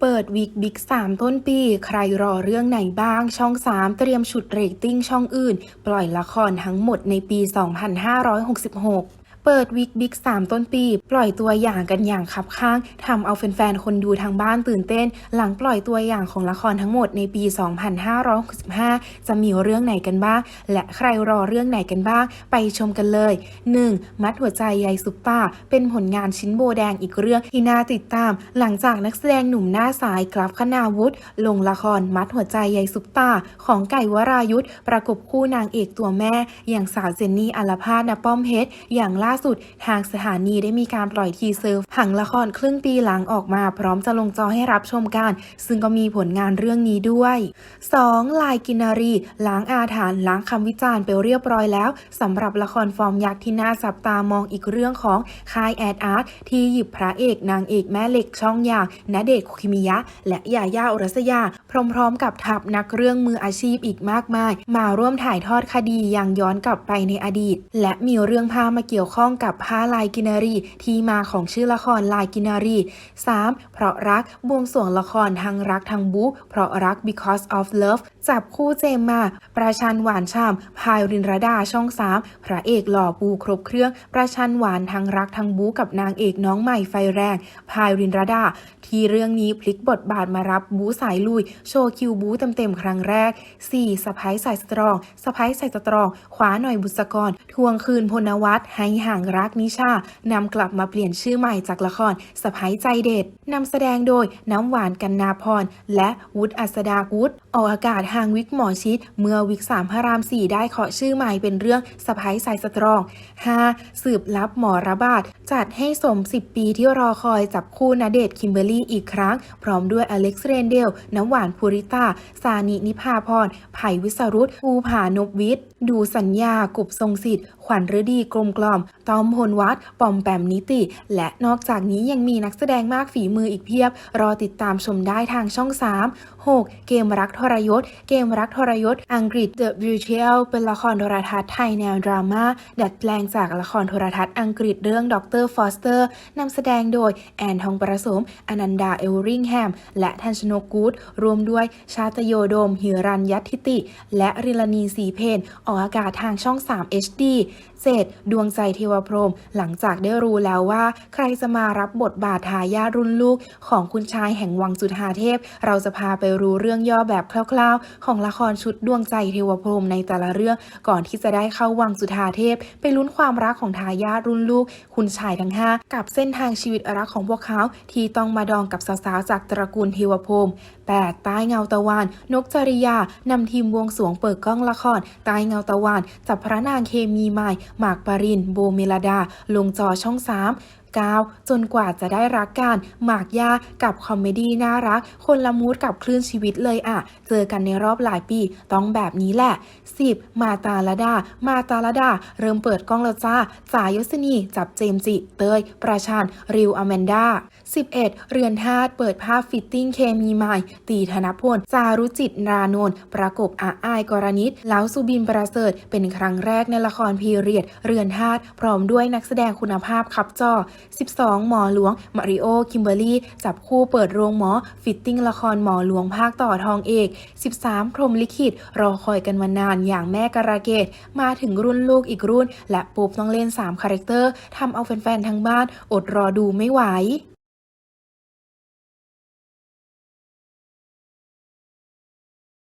เปิดวิกบิ๊ก3ต้นปี ใครรอเรื่องไหนบ้าง ช่อง 3 เตรียมฉุดเรตติ้งช่องอื่น ปล่อยละครทั้งหมดในปี 2566 เปิดวิกบิ๊ก3ต้นปี ปล่อยตัวอย่างกันอย่างคับข้างทำเอาแฟนๆ คนดูทางบ้านตื่นเต้น หลังปล่อยตัวอย่างของละครทั้งหมดในปี 2565 จะมีเรื่องไหนกันบ้าง และใครรอเรื่องไหนกันบ้าง ไปชมกันเลย 1. มัดหัวใจยายซุปตาเป็นผลงานชิ้นโบแดงอีกเรื่องที่น่าติดตาม หลังจากนักแสดงหนุ่มหน้าสายกราฟคณาวุฒิลงละครมัดหัวใจยายซุปตาของไก่วรายุทธประกบคู่นางเอกตัวแม่ อย่างสาวเจนนี่อัลภาณป้อมเพชรอย่างล่าสุด ทางสถานีได้มีการปล่อยทีเซอร์ผังละครครึ่งปีหลังออกมา พร้อมจะลงจอให้รับชมกัน ซึ่งก็มีผลงานเรื่องนี้ด้วย 2. ลายกินนารีล้างอาถรรพ์ล้างคำวิจารณ์ไปเรียบร้อยแล้วสำหรับละครฟอร์มยักษ์ที่น่าจับตามองอีกเรื่องของค่ายแอดอาร์ตที่หยิบพระเอกนางเอกแม่เหล็กช่องอย่างณเดชน์คุกิมิยะ และยาย่าอรัสยา พร้อมๆ กับทัพนักเรื่องมืออาชีพอีกมากมาย มาร่วมถ่ายทอดคดีอย่างย้อนกลับไปในอดีต และมีเรื่องผ้ามาเกี่ยวข้องกับผ้าลายกินารี ที่มาของชื่อละครลายกินนารี 3. เพราะรักบวงสรวงละครทั้งรักทั้งบู๊เพราะรัก because of love จับคู่เจมมา ประชันหวานช่ำพายรินรดาช่อง3พระเอกหล่อปูครบเครื่อง ประชันหวานทั้งรักทั้งบู๊กับนางเอกน้องใหม่ไฟแรง พายรินรดา ที่เรื่องนี้พลิกบทบาทมารับบู๊สายลุย โชว์คิวบู๊เต็มๆครั้งแรก 4. สะพ้ายสายสตรองสะพ้ายสายสตรองคว้าหน่อยบุษกร ทวงคืนพลวัตให้ห่างรักนิชานำกลับมาเปลี่ยนชื่อใหม่จากละครสะพ้ายใจเด็ดนำแสดงโดยน้ำหวานกันนาพรและวุฒิอัสดาวุฒิ ออกอากาศทางวิกหมอชิด เมื่อวิกสามพระรามสี่ได้เคาะชื่อใหม่เป็นเรื่องสะพ้ายสายสตรอง 5. สืบลับหมอระบาด จัดให้สม 10 ปีที่รอคอยจับคู่นาเดชคิมเบอรรี่อีกครั้ง พร้อมด้วยอเล็กซ์เรนเดล น้ำหวานภูริตา ซานินิพาพรไผ่วิสรุตภูผานบวิทย์ดูสัญญา กุบทรงสิทธิ์ ขวัญฤดีกลมกล่อม ตอมพลวัตปอมแปมนิติ และนอกจากนี้ยังมีนักแสดงมากฝีมืออีกเพียบ รอติดตามชมได้ทางช่อง 3 6. เกมรักทรยศ เกมรักทรยศ อังกฤษ The Beautiful เป็นละครโทรทัศน์ไทยแนวดราม่า ดัดแปลงจากละครโทรทัศน์อังกฤษเรื่องด็อกเตอร์ฟอสเตอร์นำแสดงโดย แอนทองประสม อนันดาเอลริงแฮม และทันชนกกูดรวมด้วยชาตโยโดมหิรันยัตทิติ และริลานีสีเพนออกอากาศทางช่อง 3 HD 7. ดวงใจเทวพรมหลังจากได้รู้แล้วว่า ใครจะมารับบทบาททายาทรุ่นลูกของคุณชายแห่งวังสุธาเทพ เราจะพาไปรู้เรื่องย่อแบบคร่าวๆ ของละครชุดดวงใจเทวพรมในแต่ละเรื่อง ก่อนที่จะได้เข้าวังสุธาเทพ ไปลุ้นความรักของทายาทรุ่นลูก คุณชายทั้ง 5 กับเส้นทางชีวิตรักของพวกเขาที่ต้องมาดองกับสาวๆจากตระกูลเทวพรหม 8. ใต้เงาตะวัน นกจริยานำทีมวงสวงเปิดกล้องละครใต้เงาตะวันจับพระนางเคมีใหม่หมากปรินโบเมลดา ลงจอช่อง 3 9จนกว่าจะได้รักกันหมากยากับคอมเมดี้น่ารัก คนละมูดกับคลื่นชีวิตเลยอะเจอกันในรอบหลายปี ต้องแบบนี้แหละ 10 มาตาลดา มาตาลดา เริ่มเปิดกล้องแล้วจ้าจ่ายศนี จับเจมส์จิ เตย ประชาน ริวอแมนดา 11 เรือนธาตุเปิดภาพฟิตติ้งเคมีใหม่ ตีธนพล จารุจิตรานนท์ประกบอาอายกรณิตแล้วสุบินประเสริฐ เป็นครั้งแรกในละครพีเรียด เรือนธาตุพร้อมด้วยนักแสดงคุณภาพขับจอ12 หมอหลวง มาริโอ คิมเบอรี่ จับคู่เปิดโรงหมอ ฟิตติ้งละครหมอหลวงภาคต่อทองเอก 13 พรมลิขิต รอคอยกันมานานอย่างแม่การะเกดมาถึงรุ่นลูกอีกรุ่น และปุ๊บต้องเล่น 3 คาแรคเตอร์ทำเอาแฟนๆทั้งบ้านอดรอดูไม่ไหว